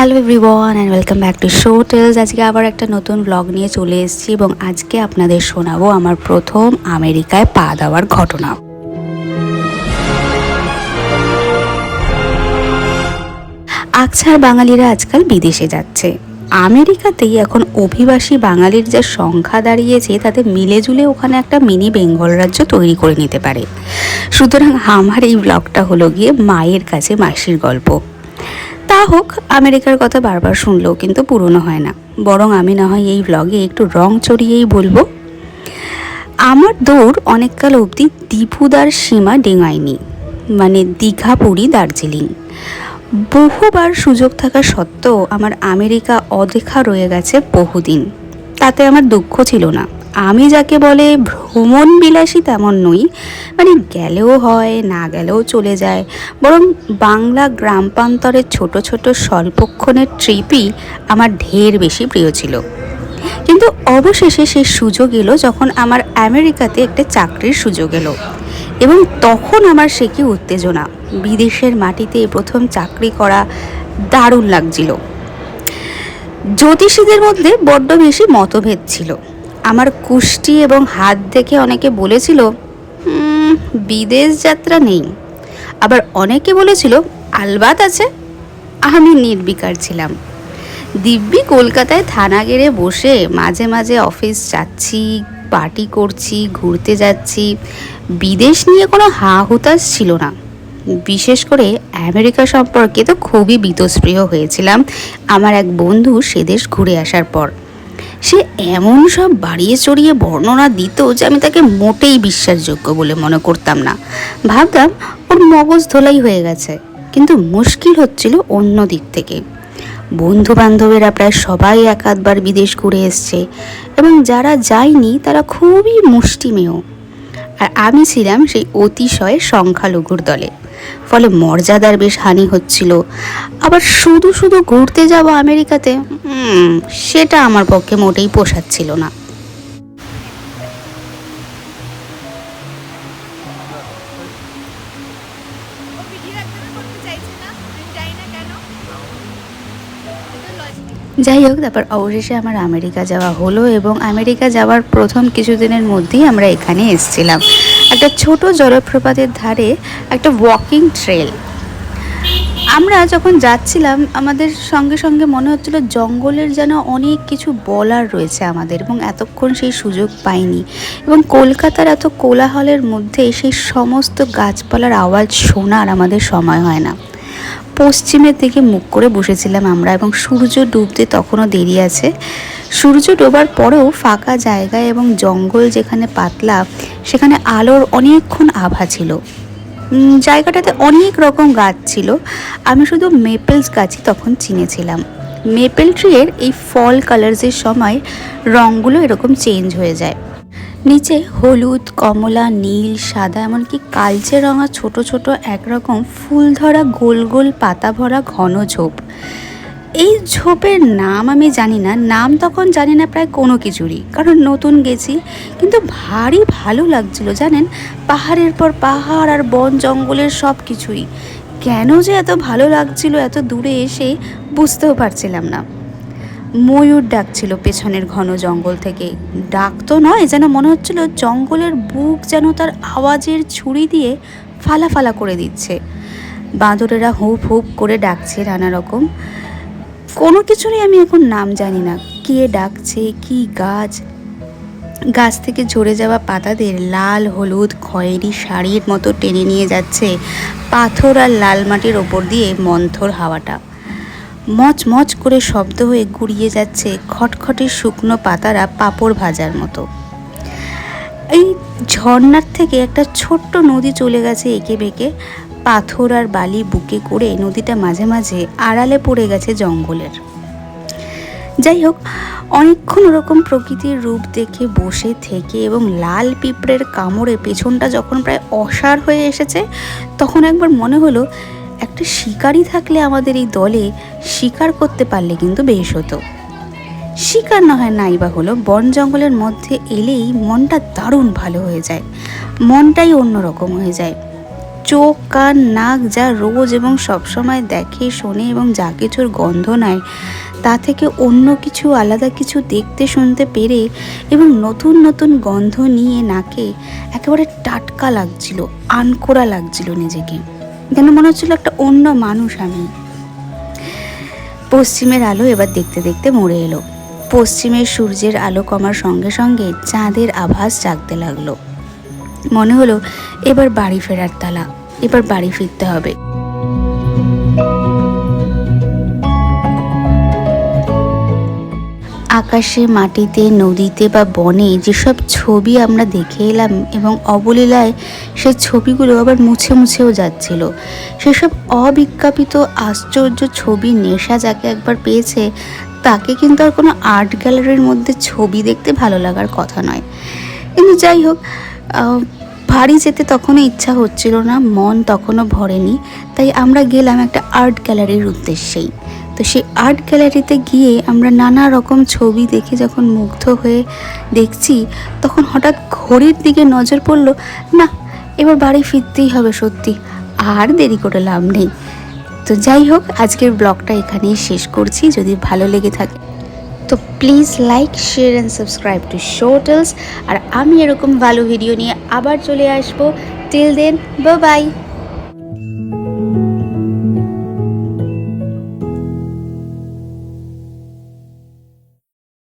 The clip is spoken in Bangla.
Hello everyone and welcome back to Show Tells আজকে আবার একটা নতুন ব্লগ নিয়ে চলে এসেছি এবং আজকে আপনাদের শোনাবো আমার প্রথম আমেরিকায় পা দেওয়ার ঘটনা। আকছার বাঙালিরা আজকাল বিদেশে যাচ্ছে। আমেরিকাতেই এখন অভিবাসী বাঙালির যে সংখ্যা দাঁড়িয়েছে, তাতে মিলে মিলেজুলে ওখানে একটা মিনি বেঙ্গল রাজ্য তৈরি করে নিতে পারে। সুতরাং আমার এই ব্লগটা হলো গিয়ে মায়ের কাছে মাসির গল্প। তা হোক, আমেরিকার কথা বারবার শুনলেও কিন্তু পুরনো হয় না। বরং আমি না হয় এই ব্লগে একটু রং চড়িয়েই বলব। আমার দৌড় অনেককাল অবধি দীপুদার সীমা ডেঙায়নি মানে দীঘা পুরী দার্জিলিং। বহুবার সুযোগ থাকা সত্ত্বেও আমার আমেরিকা অদেখা রয়ে গেছে বহুদিন। তাতে আমার দুঃখ ছিল না। আমি যাকে বলে ভ্রমণ বিলাসী তেমন নই। মানে গেলেও হয়, না গেলেও চলে যায়। বরং বাংলা গ্রাম প্রান্তরের ছোট ছোট স্বল্পক্ষণের ট্রিপই আমার ঢের বেশি প্রিয় ছিল। কিন্তু অবশেষে সে সুযোগ এলো যখন আমার আমেরিকাতে একটা চাকরির সুযোগ এলো। এবং তখন আমার সে কি উত্তেজনা, বিদেশের মাটিতে প্রথম চাকরি করা দারুণ লাগছিল। জ্যোতিষীদের মধ্যে বড্ড বেশি মতভেদ ছিল। আমার কুষ্টি এবং হাত দেখে অনেকে বলেছিল বিদেশ যাত্রা নেই। আবার অনেকে বলেছিল, আলবাত আছে। আমি নির্বিকার ছিলাম। দিব্যি কলকাতায় থানা গেড়ে বসে মাঝে মাঝে অফিস যাচ্ছি, পার্টি করছি, ঘুরতে যাচ্ছি। বিদেশ নিয়ে কোনো হা হুতাশ ছিল না। বিশেষ করে আমেরিকা সম্পর্কে তো খুবই বীতস্পৃহ হয়েছিলাম। আমার এক বন্ধু সে দেশ ঘুরে আসার পর। সে এমন সব বাড়িয়ে চড়িয়ে বর্ণনা দিত যে আমি তাকে মোটেই বিশ্বাসযোগ্য বলে মনে করতাম না। ভাবতাম ওর মগজ ধোলাই হয়ে গেছে, কিন্তু মুশকিল হচ্ছিল অন্য দিক থেকে। বন্ধু বান্ধবেরা প্রায় সবাই এক আধবার বিদেশ ঘুরে এসছে এবং যারা যায়নি তারা খুবই মুষ্টিমেয়। আর আমি ছিলাম সেই অতিশয় সংখ্যালঘুর দলে। ফলে মর্যাদার বেশ হানি হচ্ছিল। আবার শুধু শুধু ঘুরতে যাব আমেরিকাতে? সেটা আমার পক্ষে মোটেই পোষাচ্ছিল না। যাই হোক, তারপর অবশেষে আমার আমেরিকা যাওয়া হলো এবং আমেরিকা যাওয়ার প্রথম কিছুদিনের মধ্যেই আমরা এখানে এসেছিলাম। একটা ছোট জলপ্রপাতের ধারে একটা ওয়াকিং ট্রেল আমরা যখন যাচ্ছিলাম, আমাদের সঙ্গে সঙ্গে মনে হচ্ছিল জঙ্গলের যেন অনেক কিছু বলার রয়েছে আমাদের এবং এতক্ষণ সেই সুযোগ পাইনি এবং কলকাতার এত কোলাহলের মধ্যে সেই সমস্ত গাছপালার আওয়াজ শোনার আমাদের সময় হয় না। পশ্চিমের দিকে মুখ করে বসেছিলাম আমরা এবং সূর্য ডুবতে তখনও দেরি আছে। সূর্য ডোবার পরেও ফাঁকা জায়গায় এবং জঙ্গল যেখানে পাতলা, সেখানে আলোর অনেকক্ষণ আভা ছিল। জায়গাটাতে অনেক রকম গাছ ছিল। আমি শুধু মেপেলস গাছই তখন চিনেছিলাম। মেপেল ট্রিয়ের এই ফল কালার্সের সময় রঙগুলো এরকম চেঞ্জ হয়ে যায়। নিচে হলুদ, কমলা, নীল, সাদা, এমনকি কালচে রঙা ছোট ছোট একরকম ফুল ধরা গোল গোল পাতা ভরা ঘন ঝোপ। এই ঝোপের নাম আমি জানি না, নাম তখন জানি না প্রায় কোনো কিছুরই। কারণ নতুন গেছি, কিন্তু ভারী ভালো লাগছিল, জানেন? পাহাড়ের পর পাহাড় আর বন জঙ্গলের সব কিছুই। কেন যে এত ভালো লাগছিল এত দূরে এসে বুঝতেও পারছিলাম না। ময়ূর ডাকছিল পেছনের ঘন জঙ্গল থেকে। ডাক তো নয়, যেন মনে হচ্ছিল জঙ্গলের বুক যেন তার আওয়াজের ছুরি দিয়ে ফালা ফালা করে দিচ্ছে। বাঁদরেরা হুপ হুপ করে ডাকছে নানা রকম। কোনো কিছুরই আমি এখন নাম জানি না। কে ডাকছে, কি গাছ? গাছ থেকে ঝরে যাওয়া পাতাদের লাল, হলুদ, খয়েরি শাড়ির মতো টেনে নিয়ে যাচ্ছে পাথর আর লাল মাটির ওপর দিয়ে মন্থর হাওয়াটা। মচ মচ করে শব্দ হয়ে গুড়িয়ে যাচ্ছে খটখটে শুকনো পাতারা পাপড় ভাজার মতো। এই ঝর্ণার থেকে একটা ছোট্ট নদী চলে গেছে এঁকে বেঁকে। পাথর আর বালি বুকে করে নদীটা মাঝে মাঝে আড়ালে পড়ে গেছে জঙ্গলের। যাই হোক, অনেকক্ষণ ওরকম প্রকৃতির রূপ দেখে বসে থেকে এবং লাল পিঁপড়ের কামড়ে পেছনটা যখন প্রায় অসার হয়ে এসেছে, তখন একবার মনে হলো, একটা শিকারি থাকলে আমাদের এই দলে শিকার করতে পারলে কিন্তু বেশ হতো। শিকার না হয় নাই বা হলো, বন জঙ্গলের মধ্যে এলেই মনটা দারুণ ভালো হয়ে যায়। মনটাই অন্যরকম হয়ে যায়। চোখ, কান, নাক যা রোজ এবং সবসময় দেখে, শোনে এবং যা কিছুর গন্ধ নেয়, তা থেকে অন্য কিছু, আলাদা কিছু দেখতে, শুনতে পেরে এবং নতুন নতুন গন্ধ নিয়ে নাকে একেবারে টাটকা লাগছিল, আনকোড়া লাগছিল নিজেকে। যেন মনে হচ্ছিল একটা অন্য মানুষ আমি। পশ্চিমের আলো এবার দেখতে দেখতে মরে এলো। পশ্চিমের সূর্যের আলো কমার সঙ্গে সঙ্গে চাঁদের আভাস জাগতে লাগল। মনে হলো এবার বাড়ি ফেরার তালা। এবার বাড়ি ফিরতে হবে। আকাশে, মাটিতে, নদীতে বা বনে যেসব ছবি আমরা দেখে এলাম এবং অবলীলায় সেই ছবিগুলো আবার মুছে মুছেও যাচ্ছিল। সেসব অবিজ্ঞাপিত, আশ্চর্য ছবি নেশা যাকে একবার পেয়েছে, তাকে কিন্তু আর কোনো আর্ট গ্যালারির মধ্যে ছবি দেখতে ভালো লাগার কথা নয়। কিন্তু যাই হোক বাড়ি যেতে তখনও ইচ্ছা হচ্ছিল না, মন তখনও ভরেনি, তাই আমরা গেলাম একটা আর্ট গ্যালারির উদ্দেশ্যেই। তো সেই আর্ট গ্যালারিতে গিয়ে আমরা নানা রকম ছবি দেখে যখন মুগ্ধ হয়ে দেখছি, তখন হঠাৎ ঘড়ির দিকে নজর পড়ল, না, এবার বাড়ি ফিরতেই হবে সত্যি, আর দেরি করে লাভ নেই। তো যাই হোক, আজকের ব্লগটা এখানেই শেষ করছি, যদি ভালো লেগে থাকে তো please like share and subscribe to ShowTells আর আমি এরকম ভালো ভিডিও নিয়ে আবার চলে আসব। Till then by